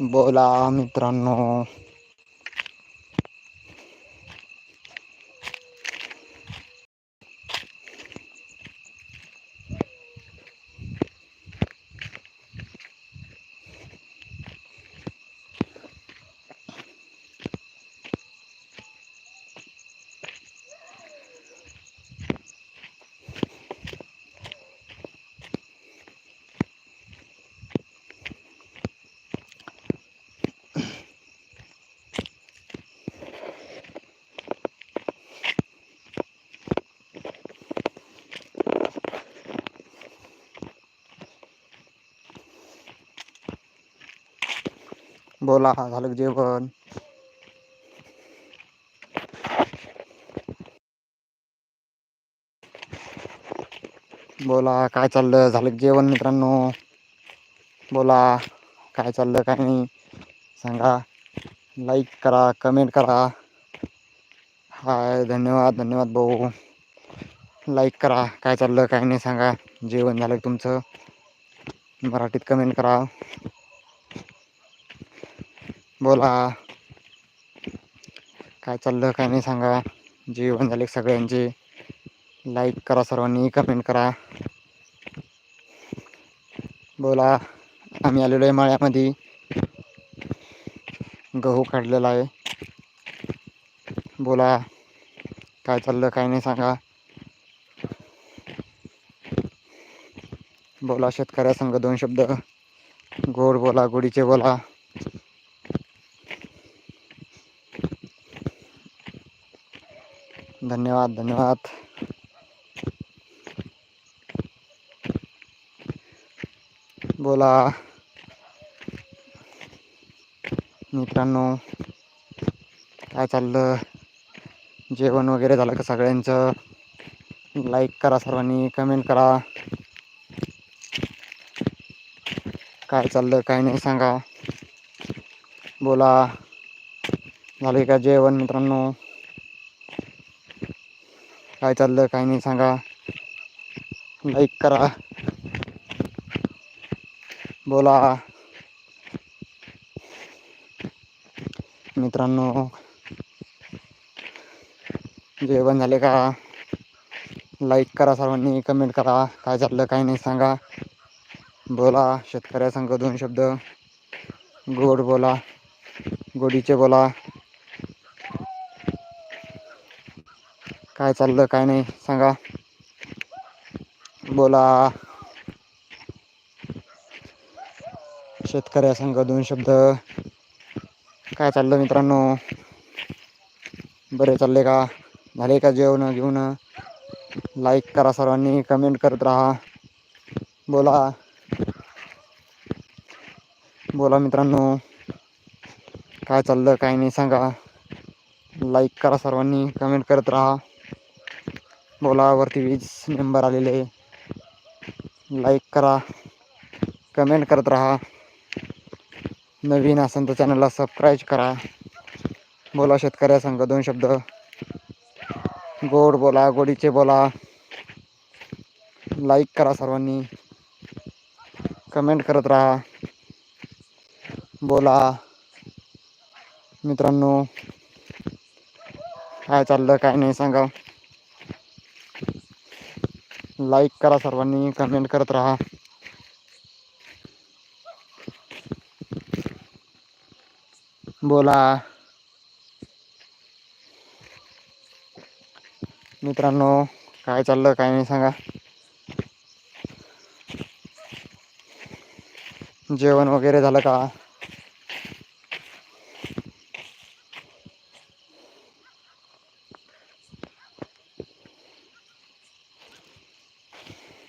बोला मित्रांनो. बोला झालं जेवण? बोला काय चाललं? झालं जेवण मित्रांनो? बोला काय चाललं काय नाही? सांगा. लाईक करा कमेंट करा. हाय धन्यवाद धन्यवाद भाऊ. लाईक करा काय चाललं काय नाही सांगा. जेवण झालं तुमचं? मराठीत कमेंट करा. बोला. काय चाललं काय नाही सांगा. जेवण झाले सगळ्यांचे. लाईक करा सर्वांनी कमेंट करा. बोला आम्ही आलेलो आहे माळ्यामध्ये. गहू काढलेला आहे. बोला काय चाललं काय नाही सांगा. बोला शेतकऱ्या संघ दोन शब्द. गोड बोला गोडीचे बोला. धन्यवाद धन्यवाद. बोला. मित्रांनो काय चाललं? जेवण वगैरे झालं का सगळ्यांचं? लाईक करा सर्वांनी कमेंट करा. काय चाललं काय नाही सांगा. बोला. झाले का जेवण मित्रांनो? काय चाललं काय नाही सांगा. लाईक करा. बोला. मित्रांनो जेवण झाले का? लाईक करा सर्वांनी कमेंट करा. काय चाललं काय नाही सांगा. बोला शेतकऱ्या सांग दोन शब्द. गोड बोला. गोडीचे बोला. काय चाललं काय नाही सांगा. बोला. शेतकऱ्या शेतकऱ्यासंग दोन शब्द. काय चाललं मित्रांनो? बरे चालले का? झाले का जेवण घेऊन? लाईक करा सर्वांनी कमेंट करत राहा. बोला. बोला मित्रांनो. काय चाललं काय नाही सांगा. लाईक करा सर्वांनी कमेंट करत राहा. बोलावरती वीज मेंबर आलेले लाईक करा कमेंट करत राहा. नवीन असेल तर चॅनलला सबस्क्राईब करा. बोला शेतकऱ्या संघ दोन शब्द. गोड बोला गोडीचे बोला. लाईक करा सर्वांनी. कमेंट करत राहा. बोला. मित्रांनो काय चाललं काय नाही सांगा. लाईक करा सर्वांनी कमेंट करत राहा. बोला. मित्रांनो काय चाललं काय नाही सांगा. जेवण वगैरे झालं का?